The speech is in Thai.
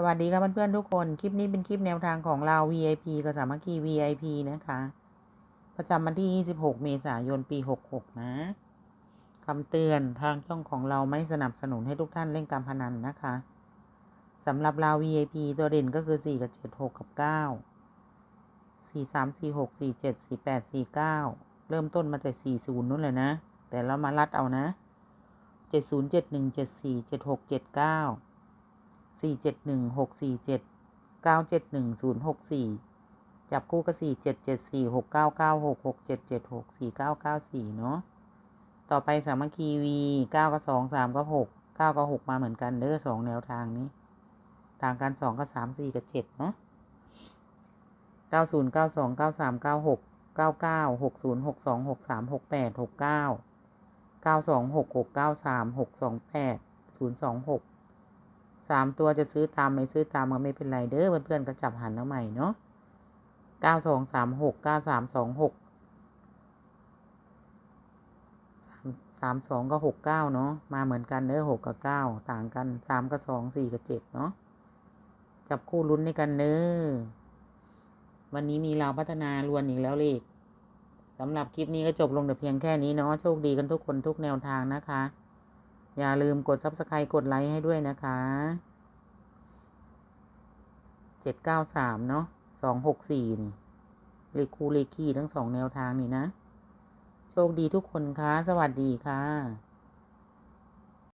สวัสดีครับเพื่อนๆทุกคน คลิปนี้เป็นคลิปแนวทางของเรา VIP กับสามัคคี VIP นะคะ ประจำวันที่ 26 เมษายน ปี 66 นะคำเตือนทางช่องของเราไม่สนับสนุนให้ทุกท่านเล่นการพนันนะคะสำหรับเรา VIP ตัวเด่นก็คือ 4 กับ 7 6 กับ 9 4 3 4 6 4 7 4 8 4 9 เริ่มต้นมาแต่ 40 นู่นเลยนะ แต่เรามาลัดเอานะ 70 71 74 76 79 สี่เจ็ดหนึ่งหกสี่เจ็ดเก้าเจ็ดหนึ่งศูนย์หกสี่จับคู่กับสี่เจ็ดเจ็ดสี่หกเก้าเก้าหกหกเจ็ดเจ็ดหกสี่เก้าเก้าสี่เนาะต่อไปสามัคคีวีเก้ากับสองสามกับหกเก้ากับหกมาเหมือนกันเด้อสองแนวทางนี้ ต่างกันสองกับสามสี่กับเจ็ดเนาะเก้าศูนย์เก้าสองเก้าสามเก้าหกเก้าเก้าหกศูนย์หกสองหกสามหกแปดหกเก้าเก้าสองหกหกเก้าสามหกสองแปดศูนย์สองหก สามตัวจะซื้อตามไม่ซื้อตามก็ไม่เป็นไรเด้อเพื่อนๆก็จับหันเอาใหม่เนาะเก้าสองสามหกเก้าสามสองหกสามสองก็หกเก้าเนาะมาเหมือนกันเด้อหกกับเก้าต่างกันสามกับสองสี่กับเจ็ดเนาะจับคู่ลุ้นในกันเด้อวันนี้มีเราพัฒนาลวนอีกแล้วเลขสำหรับคลิปนี้ก็จบลงแต่เพียงแค่นี้เนาะโชคดีกันทุกคนทุกแนวทางนะคะ อย่าลืมกด subscribe กดไลค์ให้ด้วยนะคะ จ็ดเก้าสามเนาะสองหกสี่นี่เลขคูเลขคี่ทั้งสองแนวทางนี่นะ โชคดีทุกคนคะสวัสดีค่ะ